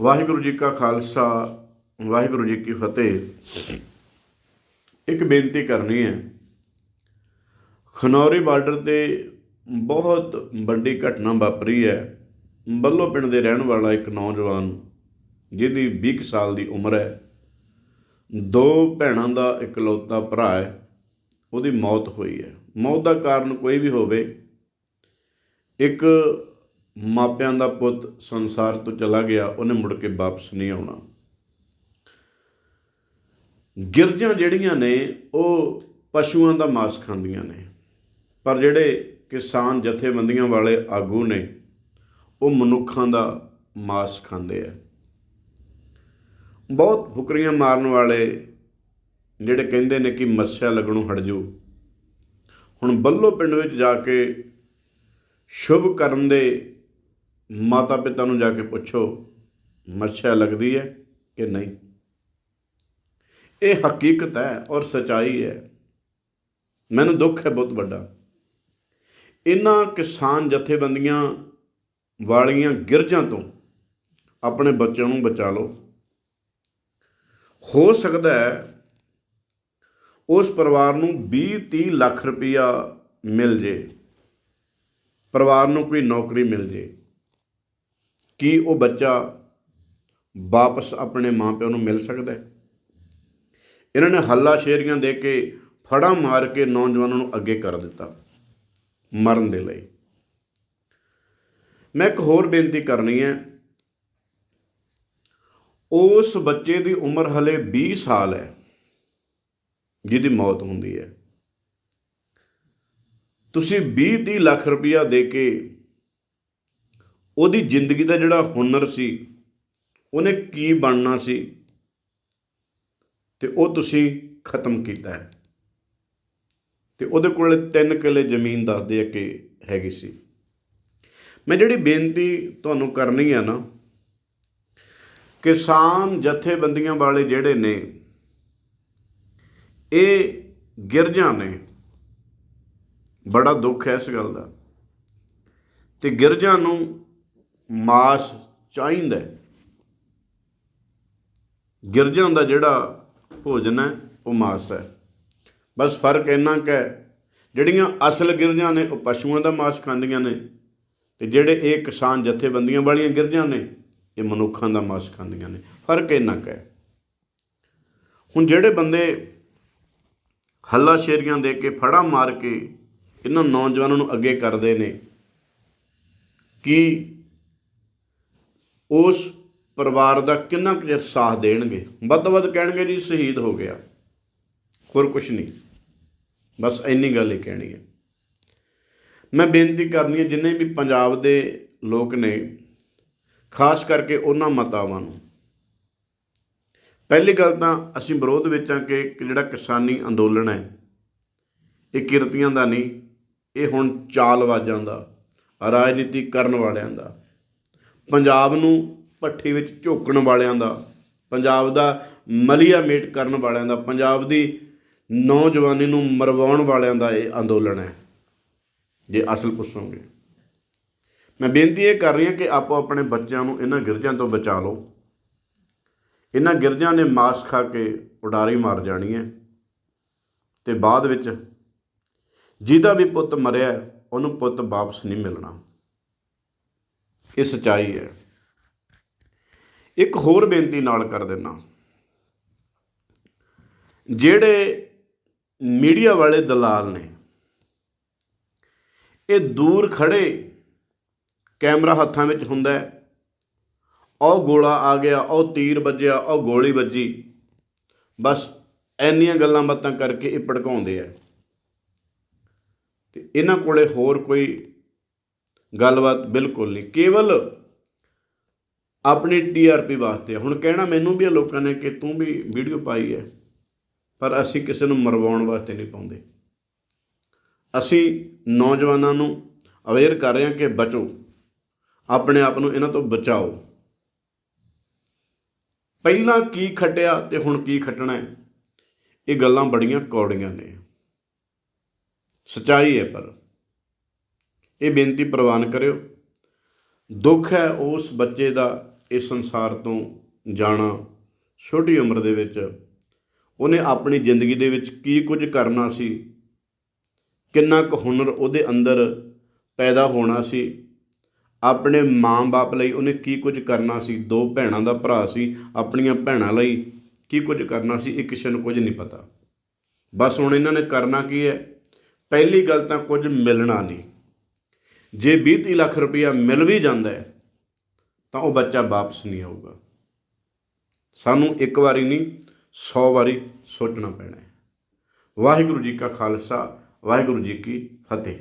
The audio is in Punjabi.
ਵਾਹਿਗੁਰੂ ਜੀ ਕਾ ਖਾਲਸਾ, ਵਾਹਿਗੁਰੂ ਜੀ ਕੀ ਫਤਿਹ। ਇੱਕ ਬੇਨਤੀ ਕਰਨੀ ਹੈ। ਖਨੌਰੀ ਬਾਰਡਰ ਤੇ ਬਹੁਤ ਵੱਡੀ ਘਟਨਾ ਵਾਪਰੀ ਹੈ। ਬੱਲੋ ਪਿੰਡ ਦੇ ਰਹਿਣ ਵਾਲਾ ਇੱਕ ਨੌਜਵਾਨ, ਜਿਹਦੀ 20 ਕੁ ਸਾਲ ਦੀ ਉਮਰ ਹੈ। ਦੋ ਭੈਣਾਂ ਦਾ ਇਕਲੌਤਾ ਭਰਾ ਹੈ। ਉਹਦੀ ਮੌਤ ਹੋਈ ਹੈ। ਮੌਤ ਦਾ ਕਾਰਨ ਕੋਈ ਵੀ ਹੋਵੇ, ਇੱਕ ਮਾਪਿਆਂ ਦਾ ਪੁੱਤ ਸੰਸਾਰ ਤੋਂ ਚਲਾ ਗਿਆ, ਉਹਨੇ ਮੁੜ ਕੇ ਵਾਪਸ ਨਹੀਂ ਆਉਣਾ। ਗਿਰਜਾਂ ਜਿਹੜੀਆਂ ਨੇ, ਉਹ ਪਸ਼ੂਆਂ ਦਾ ਮਾਸ ਖਾਂਦੀਆਂ ਨੇ। ਪਰ ਜਿਹੜੇ ਕਿਸਾਨ ਜਥੇਬੰਦੀਆਂ ਵਾਲੇ ਆਗੂ ਨੇ, ਉਹ ਮਨੁੱਖਾਂ ਦਾ ਮਾਸ ਖਾਂਦੇ ਆ। ਬਹੁਤ ਫੁਕਰੀਆਂ ਮਾਰਨ ਵਾਲੇ ਜਿਹੜੇ ਕਹਿੰਦੇ ਨੇ ਕਿ ਮੱਸਿਆ ਲੱਗਣੋਂ ਹਟ ਜਾਊ ਹੁਣ ਬੱਲੋ ਪਿੰਡ ਵਿੱਚ ਜਾ ਕੇ ਸ਼ੁਭ ਕਰਨ ਦੇ ਮਾਤਾ ਪਿਤਾ ਨੂੰ ਜਾ ਕੇ ਪੁੱਛੋ ਮੱਛਾ ਲੱਗਦੀ ਹੈ ਕਿ ਨਹੀਂ? ਇਹ ਹਕੀਕਤ ਹੈ ਔਰ ਸਚਾਈ ਹੈ। ਮੈਨੂੰ ਦੁੱਖ ਹੈ ਬਹੁਤ ਵੱਡਾ। ਇਹਨਾਂ ਕਿਸਾਨ ਜਥੇਬੰਦੀਆਂ ਵਾਲੀਆਂ ਗਿਰਜਾਂ ਤੋਂ ਆਪਣੇ ਬੱਚਿਆਂ ਨੂੰ ਬਚਾ ਲਓ। ਹੋ ਸਕਦਾ ਹੈ ਉਸ ਪਰਿਵਾਰ ਨੂੰ 20 30 ਲੱਖ ਰੁਪਇਆ ਮਿਲ ਜੇ। ਪਰਿਵਾਰ ਨੂੰ ਕੋਈ ਨੌਕਰੀ ਮਿਲ ਜੇ। ਕੀ ਉਹ ਬੱਚਾ ਵਾਪਸ ਆਪਣੇ ਮਾਪਿਆਂ ਨੂੰ ਮਿਲ ਸਕਦਾ ਹੈ? ਇਹਨਾਂ ਨੇ ਹੱਲਾ ਸ਼ੇਰੀਆਂ ਦੇ ਕੇ ਫੜਾ ਮਾਰ ਕੇ ਨੌਜਵਾਨਾਂ ਨੂੰ ਅੱਗੇ ਕਰ ਦਿੱਤਾ, ਮਰਨ ਦੇ ਲਈ। ਮੈਂ ਇੱਕ ਹੋਰ ਬੇਨਤੀ ਕਰਨੀ ਹੈ। ਉਸ ਬੱਚੇ ਦੀ ਉਮਰ ਹਲੇ 20 ਸਾਲ ਹੈ, ਜਿਹਦੀ ਮੌਤ ਹੁੰਦੀ ਹੈ। ਤੁਸੀਂ 20 30 ਲੱਖ ਰੁਪਇਆ ਦੇ ਕੇ ਉਹਦੀ ਜ਼ਿੰਦਗੀ ਦਾ ਜਿਹੜਾ ਹੁਨਰ ਸੀ, ਉਹਨੇ ਕੀ ਬਣਨਾ ਸੀ ਤੇ ਉਹ ਤੁਸੀਂ ਖਤਮ ਕੀਤਾ ਹੈ। ਤੇ ਉਹਦੇ ਕੋਲ 3 ਕਿੱਲੇ ਜ਼ਮੀਨ ਦੱਸਦੇ ਆ ਕਿ ਹੈਗੀ ਸੀ। ਮੈਂ ਜਿਹੜੀ ਬੇਨਤੀ ਤੁਹਾਨੂੰ ਕਰਨੀ ਆ ਨਾ, ਕਿਸਾਨ ਜਥੇਬੰਦੀਆਂ ਵਾਲੇ ਜਿਹੜੇ ਨੇ, ਇਹ ਗਿਰਜਾਂ ਨੇ, ਬੜਾ ਦੁੱਖ ਹੈ ਇਸ ਗੱਲ ਦਾ। ਤੇ ਗਿਰਜਾਂ ਨੂੰ ਮਾਸ ਚਾਹੀਦਾ ਗਿਰਜਾਂ ਦਾ ਜਿਹੜਾ ਭੋਜਨ ਹੈ, ਉਹ ਮਾਸ ਹੈ। ਬਸ ਫ਼ਰਕ ਇੰਨਾ ਕੁ ਹੈ, ਜਿਹੜੀਆਂ ਅਸਲ ਗਿਰਜਾਂ ਨੇ, ਉਹ ਪਸ਼ੂਆਂ ਦਾ ਮਾਸ ਖਾਂਦੀਆਂ ਨੇ, ਤੇ ਜਿਹੜੇ ਇਹ ਕਿਸਾਨ ਜਥੇਬੰਦੀਆਂ ਵਾਲੀਆਂ ਗਿਰਜਾਂ ਨੇ, ਇਹ ਮਨੁੱਖਾਂ ਦਾ ਮਾਸ ਖਾਂਦੀਆਂ ਨੇ। ਫ਼ਰਕ ਇੰਨਾ ਕੁ ਹੈ। ਹੁਣ ਜਿਹੜੇ ਬੰਦੇ ਹੱਲਾ ਸ਼ੇਰੀਆਂ ਦੇ ਕੇ ਫੜਾ ਮਾਰ ਕੇ, ਇਹਨਾਂ ਨੌਜਵਾਨਾਂ ਨੂੰ ਅੱਗੇ ਕਰਦੇ ਨੇ, ਕਿ ਉਸ ਪਰਿਵਾਰ ਦਾ ਕਿੰਨਾ ਕੁ ਚਿਰ ਸਾਥ ਦੇਣਗੇ? ਵੱਧ ਤੋਂ ਵੱਧ ਕਹਿਣਗੇ ਜੀ ਸ਼ਹੀਦ ਹੋ ਗਿਆ। ਹੋਰ ਕੁਝ ਨਹੀਂ। ਬਸ ਇੰਨੀ ਗੱਲ ਹੀ ਕਹਿਣੀ ਹੈ। ਮੈਂ ਬੇਨਤੀ ਕਰਨੀ ਹੈ, ਜਿੰਨੇ ਵੀ ਪੰਜਾਬ ਦੇ ਲੋਕ ਨੇ, ਖਾਸ ਕਰਕੇ ਉਹਨਾਂ ਮਾਤਾਵਾਂ ਨੂੰ। ਪਹਿਲੀ ਗੱਲ ਤਾਂ ਅਸੀਂ ਵਿਰੋਧ ਵਿੱਚ ਹਾਂ ਕਿ ਇੱਕ ਜਿਹੜਾ ਕਿਸਾਨੀ ਅੰਦੋਲਨ ਹੈ, ਇਹ ਕਿਰਤੀਆਂ ਦਾ ਨਹੀਂ, ਇਹ ਹੁਣ ਚਾਲਵਾਜ਼ਾਂ ਦਾ, ਰਾਜਨੀਤੀ ਕਰਨ ਵਾਲਿਆਂ ਦਾ। ਪੰਜਾਬ ਨੂੰ ਭੱਠੀ ਵਿੱਚ ਝੋਕਣ ਵਾਲਿਆਂ ਦਾ, ਪੰਜਾਬ ਦਾ ਮਲੀਆ ਮੇਟ ਕਰਨ ਵਾਲਿਆਂ ਦਾ, ਪੰਜਾਬ ਦੀ ਨੌਜਵਾਨੀ ਨੂੰ ਮਰਵਾਉਣ ਵਾਲਿਆਂ ਦਾ ਇਹ ਅੰਦੋਲਨ ਹੈ। ਜੇ ਅਸਲ ਪੁੱਛੋਗੇ। ਮੈਂ ਬੇਨਤੀ ਇਹ ਕਰ ਰਹੀ ਹਾਂ ਕਿ ਆਪੋ ਆਪਣੇ ਬੱਚਿਆਂ ਨੂੰ ਇਹਨਾਂ ਗਿਰਜਾਂ ਤੋਂ ਬਚਾ ਲਓ। ਇਹਨਾਂ ਗਿਰਜਾਂ ਨੇ ਮਾਸ ਖਾ ਕੇ ਉਡਾਰੀ ਮਾਰ ਜਾਣੀ ਹੈ ਤੇ ਬਾਅਦ ਵਿੱਚ ਜਿਹਦਾ ਵੀ ਪੁੱਤ ਮਰਿਆ, ਉਹਨੂੰ ਪੁੱਤ ਵਾਪਸ ਨਹੀਂ ਮਿਲਣਾ। ਇਹ ਸਚਾਈ ਹੈ। ਇੱਕ ਹੋਰ ਬੇਨਤੀ ਨਾਲ ਕਰ ਦੇਣਾ ਜਿਹੜੇ ਮੀਡੀਆ ਵਾਲੇ ਦਲਾਲ ਨੇ, ਇਹ ਦੂਰ ਖੜੇ ਕੈਮਰਾ ਹੱਥਾਂ ਵਿੱਚ ਹੁੰਦਾ ਹੈ। ਉਹ ਗੋਲਾ ਆ ਗਿਆ, ਉਹ ਤੀਰ ਵੱਜਿਆ, ਉਹ ਗੋਲੀ ਵੱਜੀ। ਬਸ ਐਨੀਆਂ ਗੱਲਾਂ ਬਾਤਾਂ ਕਰਕੇ ਇਹ ਭੜਕਾਉਂਦੇ ਆ। ਤੇ ਇਹਨਾਂ ਕੋਲੇ ਹੋਰ ਕੋਈ ਗੱਲਬਾਤ ਬਿਲਕੁਲ ਨਹੀਂ, ਕੇਵਲ ਆਪਣੀ ਟੀਆਰਪੀ ਵਾਸਤੇ ਹੁਣ ਕਹਿਣਾ ਮੈਨੂੰ ਵੀ ਆ ਲੋਕਾਂ ਨੇ ਕਿ ਤੂੰ ਵੀ ਵੀਡੀਓ ਪਾਈ ਹੈ, ਪਰ ਅਸੀਂ ਕਿਸੇ ਨੂੰ ਮਰਵਾਉਣ ਵਾਸਤੇ ਨਹੀਂ ਪਾਉਂਦੇ। ਅਸੀਂ ਨੌਜਵਾਨਾਂ ਨੂੰ ਅਵੇਅਰ ਕਰ ਰਹੇ ਹਾਂ ਕਿ ਬਚੋ, ਆਪਣੇ ਆਪ ਨੂੰ ਇਹਨਾਂ ਤੋਂ ਬਚਾਓ। ਪਹਿਲਾਂ ਕੀ ਖਟਿਆ ਤੇ ਹੁਣ ਕੀ ਖਟਣਾ ਹੈ, ਇਹ ਗੱਲਾਂ ਬੜੀਆਂ ਕੌੜੀਆਂ ਨੇ। ਸਚਾਈ ਹੈ ਪਰ। ਇਹ ਬੇਨਤੀ ਪ੍ਰਵਾਨ ਕਰਿਓ। ਦੁੱਖ ਹੈ ਉਸ ਬੱਚੇ ਦਾ ਇਸ ਸੰਸਾਰ ਤੋਂ ਜਾਣਾ। ਛੋਟੀ ਉਮਰ ਦੇ ਵਿੱਚ ਉਹਨੇ ਆਪਣੀ ਜ਼ਿੰਦਗੀ ਦੇ ਵਿੱਚ ਕੀ ਕੁਝ ਕਰਨਾ ਸੀ? ਕਿੰਨਾ ਕੁ ਹੁਨਰ ਉਹਦੇ ਅੰਦਰ ਪੈਦਾ ਹੋਣਾ ਸੀ? ਆਪਣੇ ਮਾਂ-ਬਾਪ ਲਈ ਉਹਨੇ ਕੀ ਕੁਝ ਕਰਨਾ ਸੀ? ਦੋ ਭੈਣਾਂ ਦਾ ਭਰਾ ਸੀ, ਆਪਣੀਆਂ ਭੈਣਾਂ ਲਈ ਕੀ ਕੁਝ ਕਰਨਾ ਸੀ, ਇਹ ਕਿਸੇ ਨੂੰ ਕੁਝ ਨਹੀਂ ਪਤਾ। ਬਸ ਹੁਣ ਇਹਨਾਂ ਨੇ ਕਰਨਾ ਕੀ ਹੈ? ਪਹਿਲੀ ਗੱਲ ਤਾਂ ਕੁਝ ਮਿਲਣਾ ਨਹੀਂ। ਜੇ 20 ਲੱਖ ਰੁਪਇਆ ਮਿਲ ਵੀ ਜਾਂਦਾ ਹੈ, ਤਾਂ ਉਹ ਬੱਚਾ ਵਾਪਸ ਨਹੀਂ ਆਊਗਾ। ਸਾਨੂੰ ਇੱਕ ਵਾਰੀ ਨਹੀਂ 100 ਵਾਰੀ ਸੋਚਣਾ ਪੈਣਾ ਹੈ। ਵਾਹਿਗੁਰੂ ਜੀ ਕਾ ਖਾਲਸਾ, ਵਾਹਿਗੁਰੂ ਜੀ ਕੀ ਫਤਿਹ।